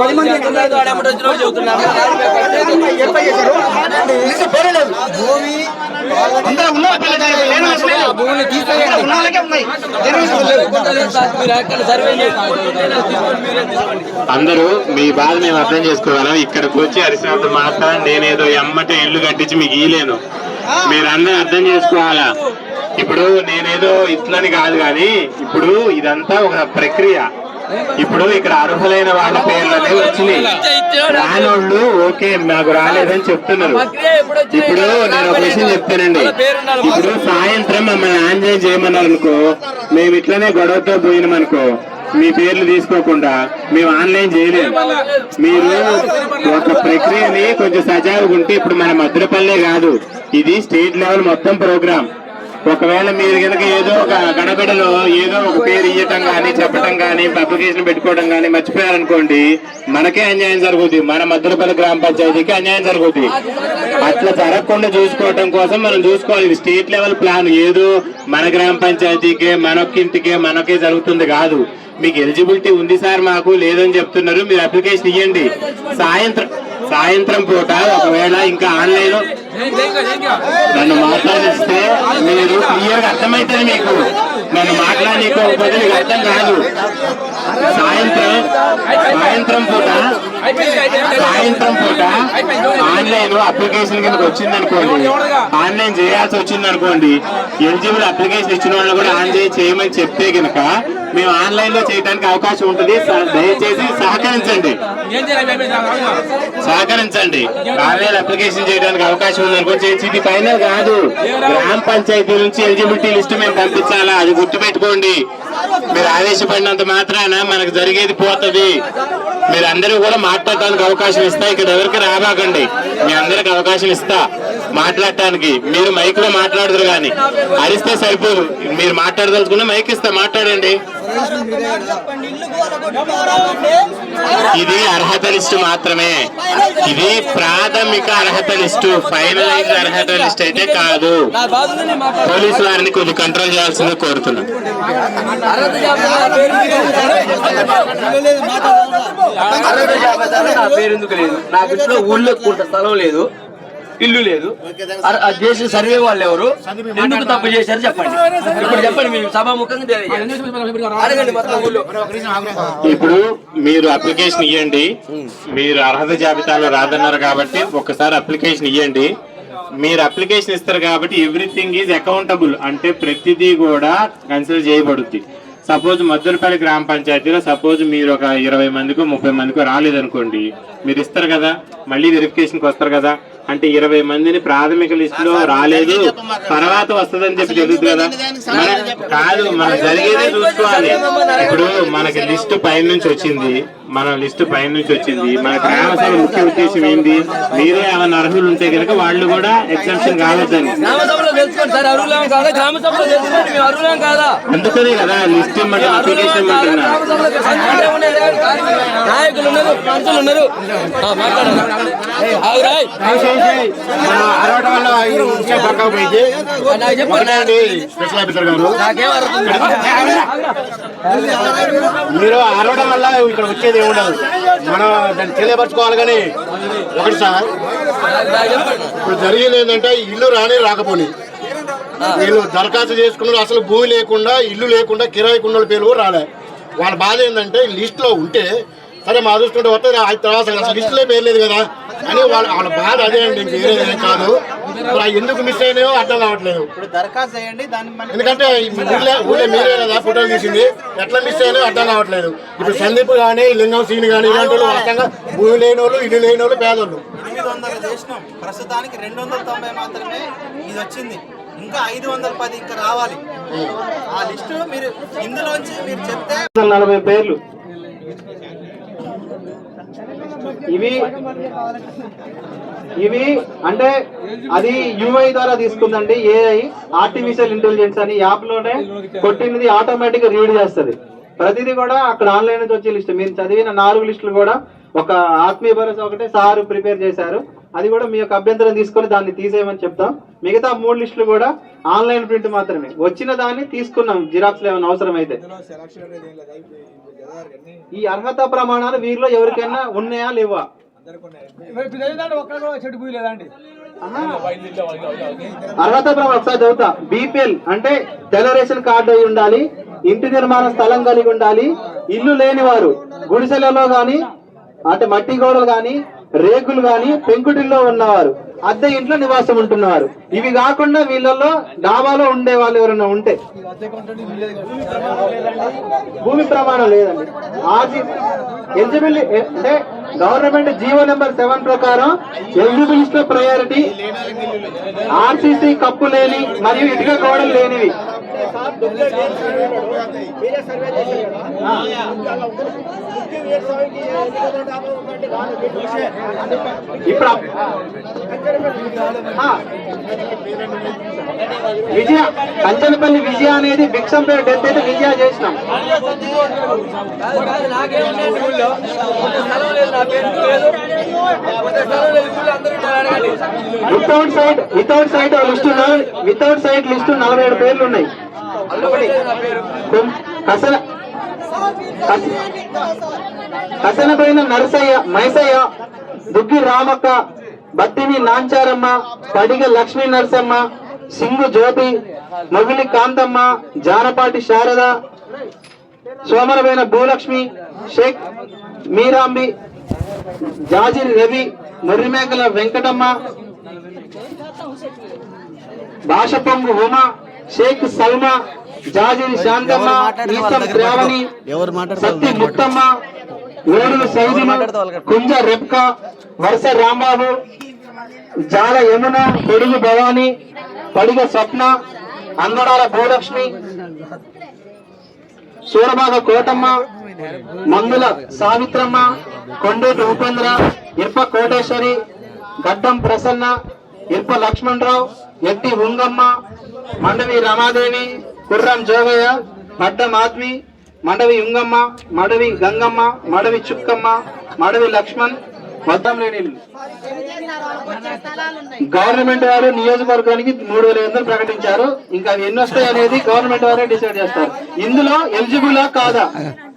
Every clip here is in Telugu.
పది మంది అందరూ. భూమిని మీ బాధ మేము అర్థం చేసుకోగలం. ఇక్కడికి వచ్చి అరిసినంత మాత్రం నేనేదో ఎమ్మటే ఇల్లు కట్టించి మీకు ఇయలేను మీరందరూ అర్థం చేసుకోవాలా? ఇప్పుడు నేనేదో ఇట్లని కాదు కానీ ఇప్పుడు ఇదంతా ఒక ప్రక్రియ. ఇప్పుడు ఇక్కడ అర్హులైన వాళ్ళ పేర్లు అనేవి వచ్చినాయి. రానోళ్ళు ఓకే నాకు రాలేదని చెప్తున్నారు. ఇప్పుడు నేను ఒక విషయం చెప్తానండి. ఇప్పుడు సాయంత్రం మమ్మల్ని ఆన్లైన్ చేయమన్నారు అనుకో మేము ఇట్లనే గొడవతో పోయినామనుకో మీ పేర్లు తీసుకోకుండా మేము ఆన్లైన్ చేయలేము. మీరు ఒక ప్రక్రియని కొంచెం సజావుగా ఉంటే ఇప్పుడు మన మధురపల్లే కాదు. ఇది స్టేట్ లెవెల్ మొత్తం ప్రోగ్రామ్. ఒకవేళ మీరు కనుక ఏదో ఒక గడబిడలో ఏదో ఒక పేరు ఇవ్వటం కానీ చెప్పటం కానీ అప్లికేషన్ పెట్టుకోవడం కానీ మర్చిపోయారనుకోండి మనకే అన్యాయం జరుగుతుంది మన మద్దలపల్లి గ్రామ పంచాయతీకి అన్యాయం జరుగుతుంది అట్లా జరగకుండా చూసుకోవటం కోసం మనం చూసుకోవాలి. State level plan. ఏదో మన గ్రామ పంచాయతీకే మనొక్కింటికే మనకే జరుగుతుంది కాదు. మీకు ఎలిజిబిలిటీ ఉంది సార్ మాకు లేదని చెప్తున్నారు. మీరు అప్లికేషన్ ఇవ్వండి సాయంత్రం సాయంత్రం పూట ఒకవేళ ఇంకా ఆన్లైన్ నన్ను మాట్లాడిస్తే మీరు క్లియర్గా అర్థమవుతుంది మీకు. నన్ను మాట్లాడలేకపోతే మీకు అర్థం కాదు. సాయంత్రం సాయంత్రం పూట సాయంత్రం పూట ఆన్లైన్ అప్లికేషన్ కిందకి వచ్చింది అనుకోండి ఆన్లైన్ చేయాల్సి వచ్చింది అనుకోండి ఎలిజిబుల్ అప్లికేషన్ ఇచ్చిన వాళ్ళు కూడా ఆన్లైన్ చేయమని చెప్తే కనుక మేము ఆన్లైన్లో చేయడానికి అవకాశం ఉంటుంది. దయచేసి సహకరించండి. సహకరించండి. ఆన్లైన్ అప్లికేషన్ చేయడానికి అవకాశం ఉంది అనుకో కాదు. గ్రామ పంచాయతీ నుంచి ఎలిజిబిలిటీ లిస్ట్ మేము పంపించాలా? అది గుర్తుపెట్టుకోండి. మీరు ఆవేశపడినంత మాత్రాన మనకు జరిగేది పోతది. మీరు అందరూ కూడా మాట్లాడడానికి అవకాశం ఇస్తా. ఇక్కడ ఎవరికి రాబాకండి మీ అందరికి అవకాశం ఇస్తా. మాట్లాడటానికి. మీరు మైక్లో మాట్లాడదురు కానీ అరిస్తే సరిపోదు. మీరు మాట్లాడదలుచుకున్న మైక్ ఇస్తా మాట్లాడండి. ఇది అర్హత లిస్టు మాత్రమే. ఇది ప్రాథమిక అర్హత లిస్టు. ఫైనలైజ్ అర్హత లిస్ట్ అయితే కాదు. పోలీస్ పోలీసు వారిని కొంచెం కంట్రోల్ చేయాల్సింది కోరుతున్నాను. నా పేరు ఎందుకు లేదు? నాకు ఇంట్లో ఊళ్ళో కొంత స్థలం లేదు. ఇల్లు లేదు. చేసిన సర్వే వాళ్ళు ఎవరు? ఎందుకు తప్పు చేశారు చెప్పండి. ఇప్పుడు చెప్పండి మీరు సభాముఖంగా ఇప్పుడు మీరు అప్లికేషన్ ఇవ్వండి మీరు అర్హత జాబితాలో రాదన్నారు కాబట్టి ఒకసారి అప్లికేషన్ ఇవ్వండి మీరు అప్లికేషన్ ఇస్తారు కాబట్టి ఎవ్రీథింగ్ ఈజ్ అకౌంటబుల్ అంటే ప్రతిదీ కూడా కన్సిడర్ చేయబడుద్ది. సపోజ్ మద్దెలపల్లి గ్రామ పంచాయతీలో సపోజ్ మీరు ఒక ఇరవై మందికో ముప్పై మందికో రాలేదనుకోండి మీరు ఇస్తారు కదా మళ్ళీ వెరిఫికేషన్కి వస్తారు కదా అంటే ఇరవై మందిని ప్రాథమిక లిస్టులో రాలేదు. తర్వాత వస్తుందని చెప్పి తెలుస్తుంది కదా కాదు మన జరిగేదే చూసుకోవాలి. ఇప్పుడు మనకి లిస్టు పైన నుంచి వచ్చింది. మన లిస్టు పైన నుంచి వచ్చింది. మన గ్రామ సభ ముఖ్య ఉద్దేశం ఏంది? మీరే ఏమైనా అర్హులు ఉంటే కనుక వాళ్ళు కూడా ఎగ్జామ్షన్ కావద్దని. గ్రామ సభలో తెలుసుకోండి సార్. అరువులేం కాదా? గ్రామ సభలో తెలుసుకోండి మేము అరువులేం కాదా? అందుకనే కదా లిస్ట్ ఇమ్మంటే అప్లికేషన్ ఇమ్మంటున్నా గ్రామ సభలో తెలుసుకోండి. నాయకులు ఉన్నారు పంచులు ఉన్నారు. ఆ, మాట్లాడండి ఆగు రాయ్. అరవడం వల్ల నాకు చెప్పండి స్పెషల్ ఆఫీసర్ గారు? నాకేం అర్థం కాదు. మీరు అరవడం వల్ల ఇక్కడ వచ్చేది ఏముండదు మనం దాన్ని తెలియపరచుకోవాలి కానీ ఒకటి సార్ ఇప్పుడు జరిగింది ఏంటంటే ఇల్లు రాని రాకపోని. వీళ్ళు దరఖాస్తు చేసుకున్నారు అసలు భూమి లేకుండా ఇల్లు లేకుండా కిరాయి కుండల పేరు కూడా రాలే. వాళ్ళ బాధ ఏంటంటే లిస్ట్లో ఉంటే సరే మా చూసుకుంటే వస్తే ఆ తర్వాత అసలు లిస్టులో పేరు లేదు కదా. అని వాళ్ళ వాళ్ళ బాధ అదే అండి వేరేది కాదు. ఎందుకు మిస్ అయినాయో అర్థం కావట్లేదు. ఎందుకంటే ఊళ్ళో ఊళ్ళో మీరే కదా ఫోటోలు తీసింది. ఎట్లా మిస్ అయినా అర్థం కావట్లేదు. ఇప్పుడు సందీప్ కానీ లింగం సీన్ కానీ ఇలాంటి వాళ్ళు వాస్తవంగా భూమి లేని వాళ్ళు ఇల్లు లేని వాళ్ళు పేదోళ్ళు ప్రస్తుతానికి రెండు వందల తొంభై మాత్రమే ఇది వచ్చింది. ఇంకా ఐదు వందల పది ఇంకా రావాలి. ఆ లిస్టు మీరు ఇందులోంచి మీరు చెప్తే నలభై పేర్లు. ఇవి ఇవి అంటే అది యూఐ ద్వారా తీసుకుందండి. ఏఐ ఆర్టిఫిషియల్ ఇంటెలిజెన్స్ అని యాప్లోనే కొట్టినది ఆటోమేటిక్గా రీడ్ చేస్తుంది. ప్రతిదీ కూడా అక్కడ ఆన్లైన్ నుంచి వచ్చే లిస్ట్ మీరు చదివిన నాలుగు లిస్టులు కూడా ఒక ఆత్మీయ భరోసా ఒకటే సార్ ప్రిపేర్ చేశారు. అది కూడా మీ యొక్క అభ్యంతరం తీసుకొని దాన్ని తీసేయమని చెప్తాం. మిగతా మూడు లిస్టులు కూడా ఆన్లైన్ ప్రింట్ మాత్రమే. వచ్చిన దాన్ని తీసుకున్నాం జిరాక్స్ ఏమైనా అవసరం అయితే ఈ అర్హత ప్రమాణాలు వీరిలో ఎవరికైనా ఉన్నాయా లేవా. అర్హత ప్రమాణం ఒకసారి చదువుతా. బీపీఎల్ అంటే తెల్ల రేషన్ కార్డు అయి ఉండాలి ఇంటి నిర్మాణ స్థలం కలిగి ఉండాలి ఇల్లు లేని వారు గుడిసెలలో గాని అంటే మట్టి గోడలు గాని రేకులు గాని పెంకుటిల్లో ఉన్నవారు అద్దె ఇంట్లో నివాసం ఉంటున్నవారు. ఇవి కాకుండా వీళ్ళలో డాబాలో ఉండే వాళ్ళు ఎవరైనా ఉంటే. భూమి ప్రమాణం లేదండి. ఆర్సీ అంటే గవర్నమెంట్ జీవో నెంబర్ సెవెన్ ప్రకారం ఎలిజిబిలిటీ ప్రయారిటీ ఆర్సీసీ కప్పు లేని మరియు ఇటుక గోడలు లేనివి. అప్- ఆ. విజయ కంచనపల్లి విజయ అనేది పేరు డెత్ అయితే విజయ చేసినాం without site without site list without site list నలభై ఏడు పేర్లు ఉన్నాయి. అందులో కసన కసనపైన నరసయ్య మైసయ్య దుగ్గి రామక్క బత్తిని నాంచారమ్మ పడిగ లక్ష్మీ నరసమ్మ సింగు జ్యోతి మొగిలి కాంతమ్మ జానపాటి శారద సోమరమైన భూలక్ష్మి షేక్ మీరాంబి జాజిరి రవి ముర్రిమేకల వెంకటమ్మ భాష పొంగు ఉమ షేక్ సల్మా జాజిరి శాంతమ్మ ఈసం శ్రావణి సత్తి ముత్తమ్మ వేరులు సైదులు కుంజ రెప్క వరుస రాంబాబు జాల యమున పొడుగు భవాని పడిగ స్వప్న అందడాల భూలక్ష్మి సూరబాగ కోటమ్మ మందుల సావిత్రమ్మ కొండేటి ఉపేంద్ర ఇర్ప కోటేశ్వరి గడ్డం ప్రసన్న ఇర్ప లక్ష్మణరావు ఎట్టి ఉంగమ్మ మండవి రమాదేవి కుర్రం జోగయ్య మడ్డం ఆత్మి మండవి ఉంగమ్మ మడవి గంగమ్మ మడవి చుక్కమ్మ మడవి లక్ష్మణ్ వద్దం లేని గవర్నమెంట్ వారు నియోజకవర్గానికి మూడు వేల ఐదు వందలు ప్రకటించారు. ఇంకా అవి ఎన్ని వస్తాయి అనేది గవర్నమెంట్ వారే డిసైడ్ చేస్తారు. ఇందులో ఎలిజిబులా కాదా?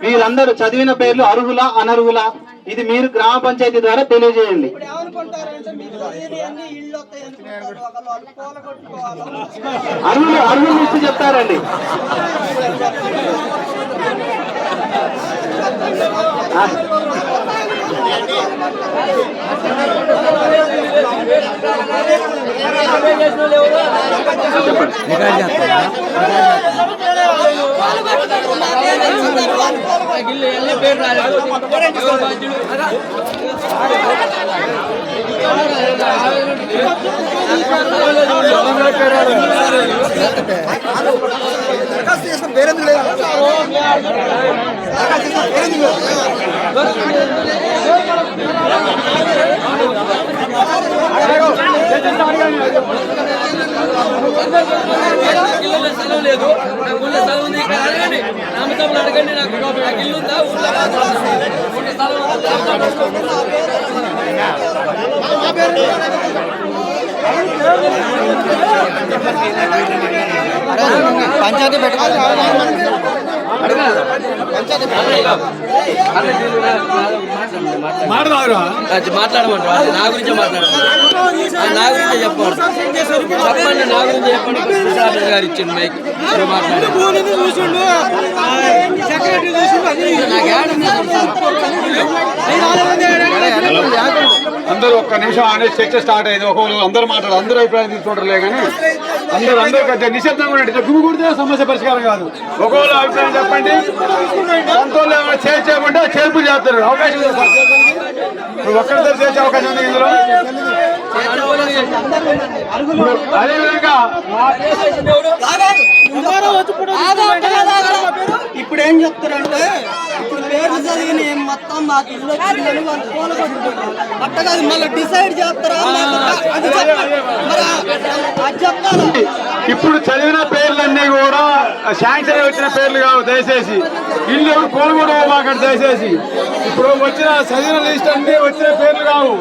వీరందరూ చదివిన పేర్లు అర్హులా అనర్హులా? ఇది మీరు గ్రామ పంచాయతీ ద్వారా తెలియజేయండి. అర్హులు అర్హులు లిస్టు చెప్తారండి. ఆ, గిల్లు ఎల్లే పేరు రాలేదు ఎవరు బాధ్యుడు? గిల్లులో లేదు నాకు ఊళ్ళో ఉంది ఇక్కడ అడగండి అడగండి నాకు నాకు ఇల్లు ఉందా స్థలం పంచాయతీ పెట్టుకోవాలి మాట్లాడమంటారు నా గురించే మాట్లాడమంటారు నా గురించే చెప్పండి చెప్పండి నా గురించి చెప్పండి కృష్ణరాజు గారు ఇచ్చింది మైక్ మీరు అందరూ ఒక్క నిమిషం అనే చర్చ స్టార్ట్ అయింది. ఒకరు అందరూ మాట్లాడు అందరూ అభిప్రాయం తీసుకుంటారులే కానీ అందరూ అందరూ నిశ్శబ్దంగా ఉండండి గుమ్మి సమస్య పరిష్కారం కాదు. ఒకవేళ అభిప్రాయం చెప్పండి సంతోషంలో ఏమైనా చేసి చేయమంటే చేర్పు చేస్తారు. అవకాశం ఒక్కరితో చేసే అవకాశం ఉంది ఇందులో. అదేవిధంగా ఇప్పుడు ఏం చెప్తారంటే ఇప్పుడు పేర్లు చదివిన మొత్తం మాకు ఇల్లు వచ్చిందని వాళ్ళు కూలగొట్టుకుంటారు అట్ట కాదు మళ్ళీ డిసైడ్ చేస్తారా? అది చెప్పాలి ఇప్పుడు చదివిన పేర్లన్నీ కూడా శాంక్షన్ వచ్చిన పేర్లు కావు దయచేసి. ఇల్లు కొనుగోలు మాకు దయచేసి. ఇప్పుడు వచ్చిన చదివిన లిస్ట్ అన్ని వచ్చిన పేర్లు కావు.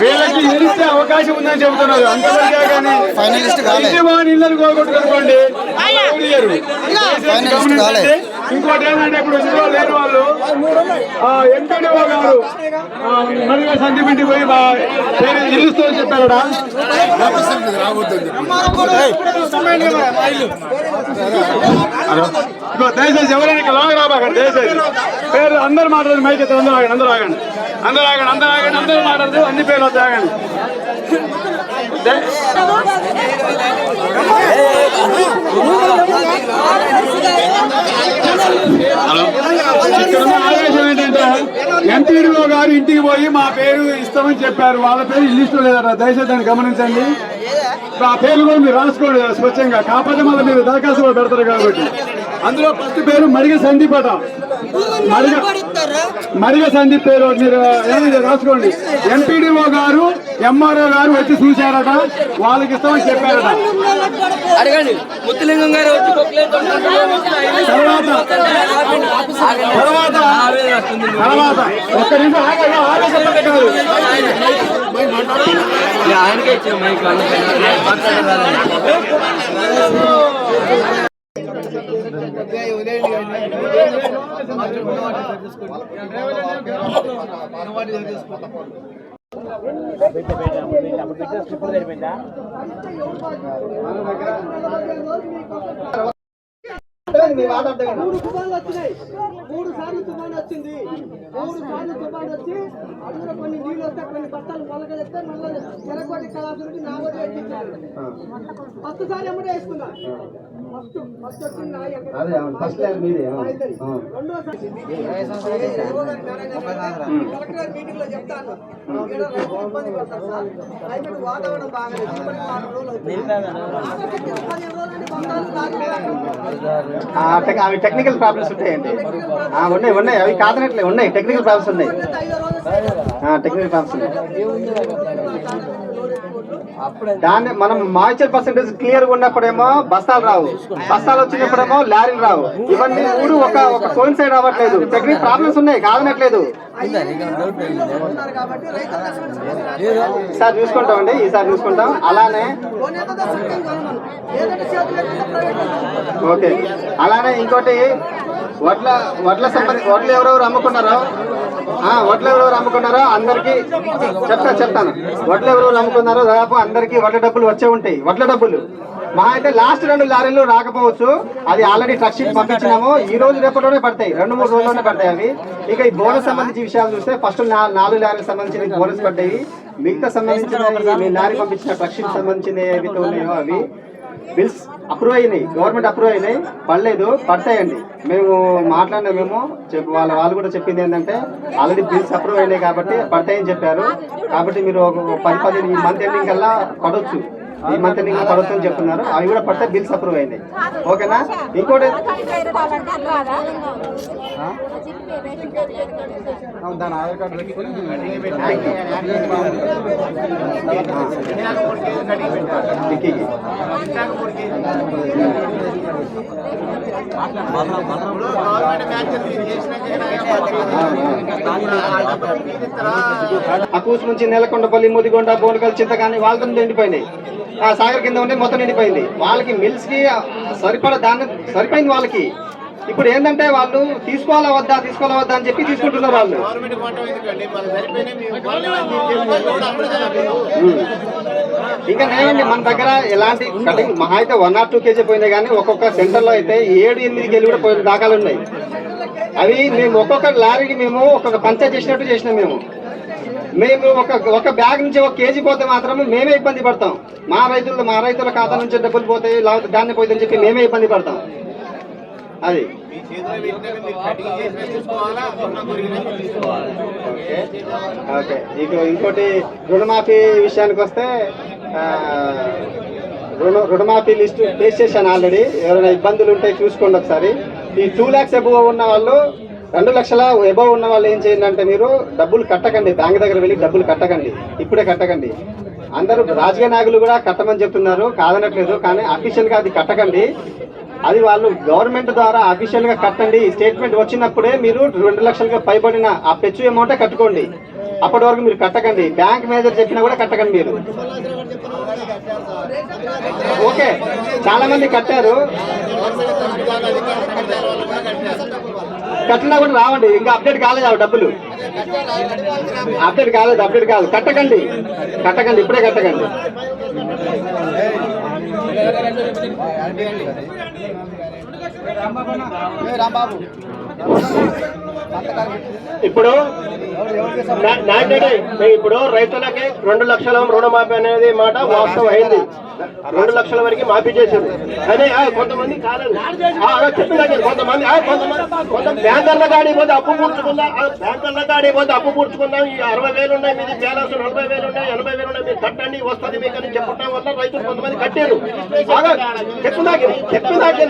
వీళ్ళకి ఇచ్చే అవకాశం ఉందని చెబుతున్నారు. అంతవరకే కానీ ఇళ్ళని కోరుకుంటుకోండి ఇంకోటి ఏంటంటే ఇప్పుడు సినిమా లేని వాళ్ళు. ఎంపీడీఓ గారు. మరిగా సందీప్ ఇంటికి పోయి మా పేరు దయచేసి ఎవరైనా ఇక్కడ లాగా రాబాకండి దయచేసి. పేరు అందరు మాట్లాడదు మైక్ అందరూ ఆగండి అందరూ ఆగండి అందరూ ఆగండి అందరూ ఆగండి అందరూ మాట్లాడదు అన్ని పేర్లు వద్దాగండి ఎంపీడీఓ గారు ఇంటికి పోయి మా పేరు ఇస్తామని చెప్పారు. వాళ్ళ పేరు ఈ లిస్టులో లేదట. దయచేసి దాన్ని గమనించండి. ఆ పేర్లు కూడా మీరు రాసుకోండి. స్వచ్ఛంగా. కాకపోతే మళ్ళీ మీరు దరఖాస్తు కూడా పెడతారు కాబట్టి. అందులో ఫస్ట్ పేరు మడిగ సందీప్ అట మడిగ మడిగ సందీప్ పేరు మీరు ఏమైంది రాసుకోండి. ఎంపీడీఓ గారు ఎంఆర్ఓ గారు వచ్చి చూశారట. వాళ్ళకి ఇస్తామని చెప్పారట. అడగండి. ముత్తులింగం గారు వచ్చి బొక్కలేదు తర్వాత తర్వాత తర్వాత. ఒక్క నిమిషం ఆగండి, ఆవేశపడకండి కాదు. ఆయనకే పెట్టేసుకోవాలి మూడు తుఫాన్లు వచ్చినాయి మూడు సార్లు తుఫాన్ వచ్చింది మూడు సార్లు తుఫాన్ వచ్చి అందులో కొన్ని నీళ్ళు వస్తే కొన్ని బట్టలు మొలకెత్తే మళ్ళీ ఎరగొట్టి కళాసులకి నా కూడా ఎక్కించారు ఫస్ట్ సారి ఎమ్మడే వేసుకున్నా ఫస్ట్ ఫస్ట్ వచ్చింది నా. రెండోసారి మీటింగ్లో చెప్తాను ఇబ్బంది పడతారు సార్ వాతావరణం బాగాలేదు ఇప్పటికి వారం రోజులు అవుతుంది పదిహేను రోజులు అవి టెక్నికల్ ప్రాబ్లమ్స్ ఉంటాయండి. ఉన్నాయి ఉన్నాయి. అవి కాదనట్లే ఉన్నాయి. టెక్నికల్ ప్రాబ్లమ్స్ ఉన్నాయి. టెక్నికల్ ప్రాబ్లమ్స్ ఉన్నాయి. దాన్ని మనం మాయిచర్ పర్సెంటేజ్ క్లియర్ ఉన్నప్పుడేమో బస్తాలు రావు. బస్తాలు వచ్చినప్పుడేమో లారీలు రావు. ఇవన్నీ మూడు ఒక ఒక సైడ్ అవ్వట్లేదు. టెక్నికల్ ప్రాబ్లమ్స్ ఉన్నాయి కాదనట్లేదు. కాబట్టి రైతులు కష్టపడి ఈసారి ఈసారి చూసుకుంటాం. అలానే ఓకే. అలానే ఇంకోటి వడ్ల వడ్ల సంబంధి వడ్లు ఎవరెవరు అమ్ముకున్నారో ఆ, వడ్లు ఎవరెవరు అమ్ముకున్నారో అందరికి చెప్తా చెప్తాను. వడ్లు ఎవరెవరు అమ్ముకున్నారో దాదాపు అందరికి వడ్ల డబ్బులు వచ్చే ఉంటాయి. వడ్ల డబ్బులు. మా అయితే లాస్ట్ రెండు లారీలు రాకపోవచ్చు. అది ఆల్రెడీ ట్రక్ షీట్ పంపించినాము. ఈ రోజు రేపటిలోనే పడతాయి. రెండు మూడు రోజుల్లోనే పడతాయి అవి. ఇక ఈ బోనస్ సంబంధించి విషయాలు చూస్తే ఫస్ట్ నాలుగు లారీలకు సంబంధించిన బోనస్ పడ్డాయి. మిగతా సంబంధించిన మీ లారీ పంపించిన ట్రక్ షీట్ సంబంధించిన ఏవైతే ఉన్నాయో అవి బిల్స్ అప్రూవ్ అయినాయి. గవర్నమెంట్ అప్రూవ్ అయినాయి. పడలేదు. పడతాయండి. మేము మాట్లాడినా మేము చెప్పు వాళ్ళ వాళ్ళు కూడా చెప్పింది ఏంటంటే ఆల్రెడీ బిల్స్ అప్రూవ్ అయినాయి కాబట్టి పడతాయని చెప్పారు. కాబట్టి మీరు ఒక పది పది ఈ మంత్ ఎండింగ్ కల్లా పడవచ్చు ఈ మంత్ ఎండింగ్ పడవచ్చు చెప్తున్నారు. అవి కూడా పడితే బిల్స్ అప్రూవ్ అయినాయి. ఓకేనా? ఇంకోటి? దాని ఆధార్ కార్డు అకూస్ నుంచి నెలకొండపల్లి ముదిగొండ బోనకల్ చింతకాని వాళ్ళతో నిండిపోయినాయి ఆ సాగర్ కింద ఉండి మొత్తం నిండిపోయింది. వాళ్ళకి మిల్స్కి సరిపడ దాన్ని సరిపోయింది వాళ్ళకి. ఇప్పుడు ఏంటంటే వాళ్ళు తీసుకోవాలా వద్దా తీసుకోవాలా వద్దా అని చెప్పి తీసుకుంటున్నారు వాళ్ళు. ఇంకా నేనండి మన దగ్గర ఎలాంటి కటింగ్ మహా అయితే వన్ ఆర్ టూ కేజీ పోయినాయి కానీ ఒక్కొక్క సెంటర్లో అయితే ఏడు ఎనిమిది కేజీ కూడా పోయిన దాఖలు ఉన్నాయి. అవి మేము ఒక్కొక్క లారీకి మేము ఒక్కొక్క పంచాయతీ చేసినట్టు చేసినాం మేము. మేము ఒక ఒక బ్యాగ్ నుంచి ఒక కేజీ పోతే మాత్రం మేమే ఇబ్బంది పడతాం. మా రైతులు మా రైతుల ఖాతా నుంచి డబ్బులు పోతాయి లేకపోతే దాన్ని పోతుందని చెప్పి మేమే ఇబ్బంది పడతాం. అది. ఓకే. ఓకే ఇక ఇంకోటి రుణమాఫీ విషయానికి వస్తే రుణ రుణమాఫీ లిస్ట్ పేస్ చేశాను ఆల్రెడీ. ఎవరైనా ఇబ్బందులు ఉంటే చూసుకోండి ఒకసారి. ఈ టూ ల్యాక్స్ ఎబువ్ ఉన్న వాళ్ళు రెండు లక్షల ఎబవ్ ఉన్న వాళ్ళు ఏం చేయండి అంటే మీరు డబ్బులు కట్టకండి. బ్యాంక్ దగ్గర వెళ్ళి డబ్బులు కట్టకండి. ఇప్పుడే కట్టకండి. అందరూ రాజకీయ నాయకులు కూడా కట్టమని చెప్తున్నారు. కాదనట్లేదు కానీ అఫీషియల్గా అది కట్టకండి. అది వాళ్ళు గవర్నమెంట్ ద్వారా అఫీషియల్గా కట్టండి. స్టేట్మెంట్ వచ్చినప్పుడే మీరు రెండు లక్షలుగా పైబడిన ఆ పెచ్చు అమౌంటే కట్టుకోండి. అప్పటి వరకు మీరు కట్టకండి. బ్యాంక్ మేనేజర్ చెప్పినా కూడా కట్టకండి మీరు. ఓకే. చాలా మంది కట్టారు. కట్టినా కూడా రావండి. ఇంకా అప్డేట్ కాలేదు ఆ డబ్బులు. అప్డేట్ కాలేదు అప్డేట్ కాదు కట్టకండి. కట్టకండి ఇప్పుడే కట్టకండి. ఇప్పుడు నా- ఇప్పుడు రైతులకి రెండు లక్షల రుణమాఫీ అనేది మాట వాస్తవం అయింది. రెండు లక్షల వరకు మాఫీ చేశారు. అదే కొంతమంది కాలేదు. ఆ, కొంతమంది కొంతమంది కొంత బ్యాంకర్ల కాడి పోతే అప్పు పూడ్చుకుందాం బ్యాంకర్ల కాడి పోతే అప్పు పూడ్చుకుందాం. ఈ అరవై వేలు ఉన్నాయి మీది బ్యాలెన్స్ నలభై వేలు ఉన్నాయి ఎనభై వేలు ఉన్నాయి మీరు కట్టండి వస్తుంది మీకు అని చెప్పడం వల్ల రైతులు కొంతమంది కట్టారు. బాగా చెప్పినాకే చెప్పినాకే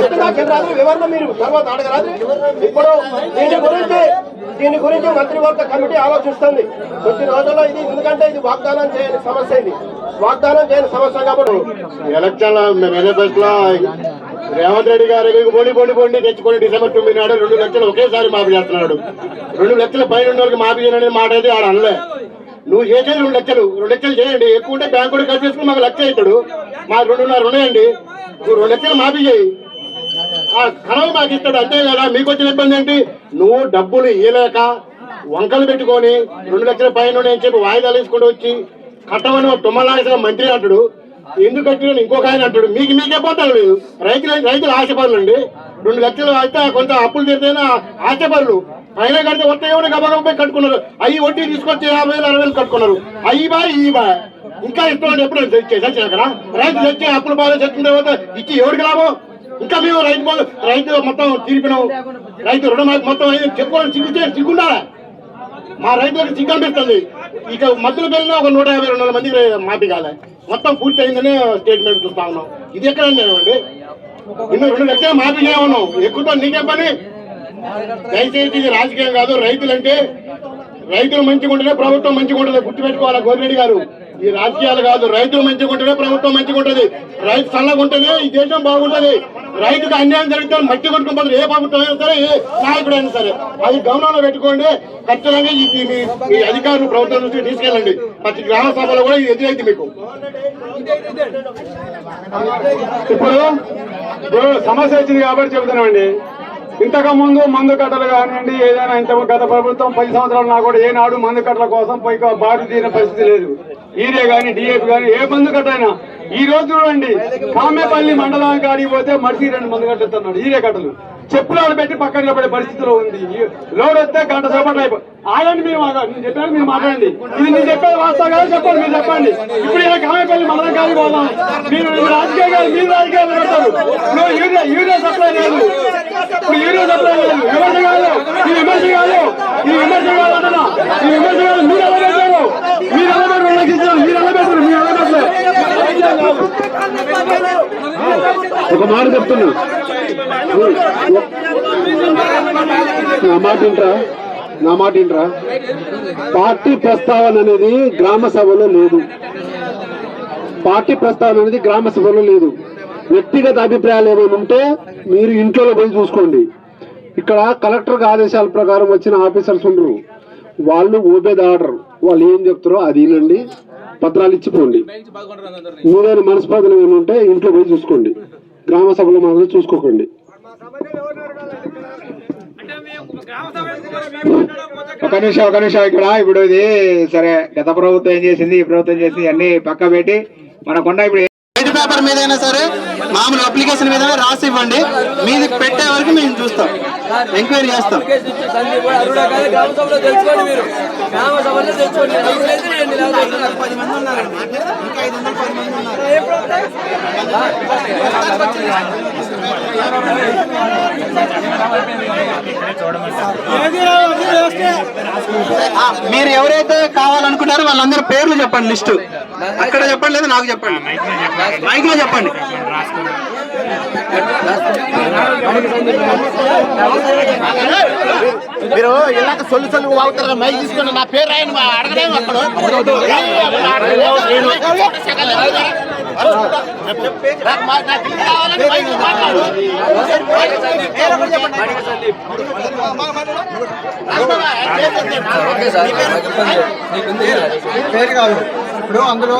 చెప్పినాకే రాదు వివరణ మీరు తర్వాత అడగరాదు. ఇప్పుడు దీని గురించి దీని గురించి మంత్రివర్గ కమిటీ ఆలోచిస్తుంది. కొద్ది రోజుల్లో ఇది ఎందుకంటే ఇది వాగ్దానం చేయని సమస్య ఇది. వాగ్దానం చేయని సమస్య కాబట్టి. ఎలక్షన్ మేనిఫెస్టోలో రేవంత్ రెడ్డి గారు బోడి బోడి బోడి తెచ్చుకొని డిసెంబర్ తొమ్మిది నాడు రెండు లక్షలు ఒకేసారి మాఫీ చేస్తున్నాడు. రెండు లక్షల పైన ఉన్న వాళ్ళకి మాఫీ చేయననే మాట అయితే ఆడ అనలే. నువ్వు చేసేది రెండు లక్షలు. రెండు లక్షలు చేయండి. ఎక్కువ ఉంటే బ్యాంకు కూడా కలిసి చేసుకుని మాకు లక్ష అవుతాడు మాకు రెండున్నర ఉన్నాయండి నువ్వు రెండు లక్షలు మాఫీ చేయి. ఆ కనవ మాకు ఇస్తాడు. అంతే కదా మీకు వచ్చిన ఇబ్బంది ఏంటి? నువ్వు డబ్బులు ఇవ్వలేక వంకలు పెట్టుకొని రెండు లక్షల పైన అని చెప్పి వాయిదాలు వేసుకుంటూ వచ్చి కట్టమని తుమ్మలాగేసిన మంత్రి అంటాడు. ఎందుకు కట్టిన ఇంకొక ఆయన అంటాడు. మీకు మీకే పోతాడు లేదు. రైతులు రైతులు అండి. రెండు లక్షలు అయితే కొంత అప్పులు తీరితేనే ఆశపడలు పైన కడితే వస్తాయేమో గబగబై కట్టుకున్నారు. అవి వడ్డీ తీసుకొచ్చి యాభై వేలు అరవై వేలు కట్టుకున్నారు. అయ్యి బా ఈ బా. ఇంకా ఇస్తున్నాడు ఎప్పుడు చచ్చి అక్కడ రైతు తెచ్చి అప్పులు బాగా చచ్చిన తర్వాత ఇచ్చి ఎవరికి లాభం? ఇంకా మేము రైతు రైతు మొత్తం తీర్పినాం రైతు రుణమాఫీ మొత్తం అయింది చెప్పుకోవడం సిగ్గు సిగ్గుండా మా రైతులకు సిగ్గు అనిపిస్తుంది. ఇక మధ్యలో వెళ్ళిన ఒక నూట యాభై రెండు వందల మంది మాఫీ కాలే. మొత్తం పూర్తి అయిందని స్టేట్మెంట్ చూస్తా ఉన్నాం. ఇది ఎక్కడ లేవండి నిన్న రెండు లక్షలు మాఫీ చేయమన్నాం ఎక్కువ నీకే పని? దయచేసి ఇది రాజకీయం కాదు. రైతులంటే రైతులు మంచిగా ఉండలే ప్రభుత్వం మంచిగా ఉండలే గుర్తుపెట్టుకోవాలి గోపిరెడ్డి గారు? ఈ రాజకీయాలు కాదు రైతులు మంచిగా ప్రభుత్వం మంచిగుంటది రైతు చల్లగా ఈ దేశం బాగుంటది. రైతుకు అన్యాయం జరిగితే మట్టి కొట్టుకుని ఏ ప్రభుత్వం అయినా సరే ఏ నాయకుడు అయినా సరే అది గమనంలో పెట్టుకోండి. ఖచ్చితంగా ఈ మీ- అధికారులు ప్రభుత్వం నుంచి తీసుకెళ్ళండి. ప్రతి గ్రామ సభలో కూడా ఇది ఎదురైంది మీకు. ఇప్పుడు ఇప్పుడు సమస్య వచ్చింది కాబట్టి చెబుతున్నామండి. ఇంతకు ముందు మందు కట్టలు కానివ్వండి ఏదైనా ఇంత గత ప్రభుత్వం పది సంవత్సరాలు నా కూడా ఏనాడు మందు కట్టల కోసం పోయి బారు తీరిన పరిస్థితి లేదు. ఈరే కానీ డిఏపి కానీ ఏ మందు కట్టైనా ఈ రోజు చూడండి కామేపల్లి మండలానికి కాడికి పోతే మడిసి రెండు మందు కట్టేస్తున్నాడు ఈరే కట్టలు. చెప్పులు పెట్టి పక్కన నిలబడే పరిస్థితిలో ఉంది. లోడ్ వస్తే గంట సేపట్లో అయిపోయి ఆగండి మీరు మాట్లాడు నేను చెప్పాను మీరు మాట్లాడండి. ఇది నేను చెప్పేది వాస్తవం కాదు చెప్పండి మీరు చెప్పండి. ఇప్పుడు ఇలా కామెపల్లి మనం కాదు పోదాం మీరు మీరు రాజకీయాలు మీరు రాజకీయాలు పెడతారు ఇప్పుడు యూరియా యూరియా సప్లై లేదు. ఇప్పుడు యూరియా సప్లై లేదు. విమర్శ కాదు? ఈ విమర్శ కాదు. ఈ విమర్శ కాదు అంటున్నా ఈ విమర్శ కాదు. మీరు ఎలా పెట్టారు మీరు ఎలా పెట్టారు మీరు ఎలా పెట్టారు మీరు ఎలా పెట్టారు ఒక మాట చెప్తున్నా. నా మాట ఏంట్రా నా మాట ఏంట్రా పార్టీ ప్రస్తావన అనేది గ్రామ సభలో లేదు. పార్టీ ప్రస్తావన అనేది గ్రామ సభలో లేదు. వ్యక్తిగత అభిప్రాయాలు ఏమైనా ఉంటే మీరు ఇంట్లో పోయి చూసుకోండి. ఇక్కడ కలెక్టర్ ఆదేశాల ప్రకారం వచ్చిన ఆఫీసర్స్ ఉండరు. వాళ్ళు ఓబేద ఆర్డర్ వాళ్ళు ఏం చెప్తారో అది వినండి. పత్రాలు ఇచ్చిపోండి. మీదైన మనస్పాదన ఏమైనా ఉంటే ఇంట్లో పోయి చూసుకోండి. గ్రామ సభలో మాత్రం చూసుకోకండి. ఒక నిమిషం ఒక నిమిషం ఇక్కడ ఇప్పుడు ఇది సరే గత ప్రభుత్వం ఏం చేసింది ఈ ప్రభుత్వం చేసింది అన్ని పక్క పెట్టి మనకున్న ఇప్పుడు పేపర్ మీద అయినా సరే మామూలు అప్లికేషన్ మీద రాసి ఇవ్వండి మీది పెట్టే వరకు మేము చూస్తాం. ఎంక్వైరీ చేస్తాం. పది మంది ఉన్నారండి ఇంకా ఐదు వందల పది మంది ఉన్నారు మీరు ఎవరైతే కావాలనుకుంటారో వాళ్ళందరూ పేర్లు చెప్పండి లిస్టు. అక్కడ చెప్పండి లేదా నాకు చెప్పండి? మైక్లో చెప్పండి. మీరు ఇలాగ సొల్లు సొల్లు వాగుతారు? మైక్ తీసుకొని నా పేరు ఆయన అడగలేము అక్కడ? పేరు కాదు. ఇప్పుడు అందులో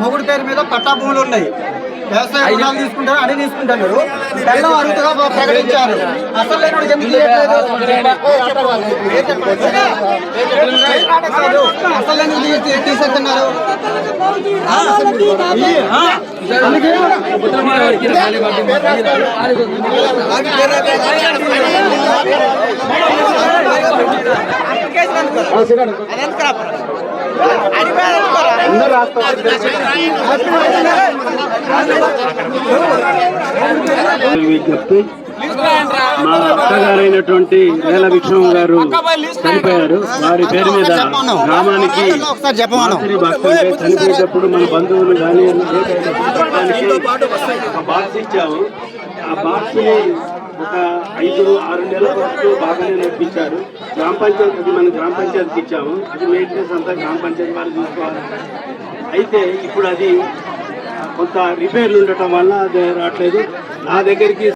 మొగుడు పేరు మీద పట్టా భూములు ఉన్నాయి. వ్యవసాయ రుణాలు తీసుకుంటారు అని తీసుకుంటున్నారు. బెల్లం అరుగుతుగా ప్రకటించారు. అసలు ఎందుకు. అసలు తీసేస్తున్నారు? ఆ, చెప్తే ఆ, విజ్ఞప్తి మా అత్తగారైనటువంటి వేల విక్రమ గారు చనిపోయారు. వారి పేరు మీద గ్రామానికి చనిపోయేటప్పుడు మన బంధువులు కానీ బాక్స్ ఇచ్చాము. ఆ బాక్స్ ఒక ఐదు ఆరు నెలల వరకు బాగానే నడిపించారు. గ్రామ పంచాయతీ అది మన గ్రామ పంచాయతీకి ఇచ్చాము. అది మెయింటెనెన్స్ అంతా గ్రామ పంచాయతీ వాళ్ళు చూసుకోవాలి. అయితే ఇప్పుడు అది కొంత రిపేర్లు ఉండటం వల్ల అది రావట్లేదు. నా దగ్గరికి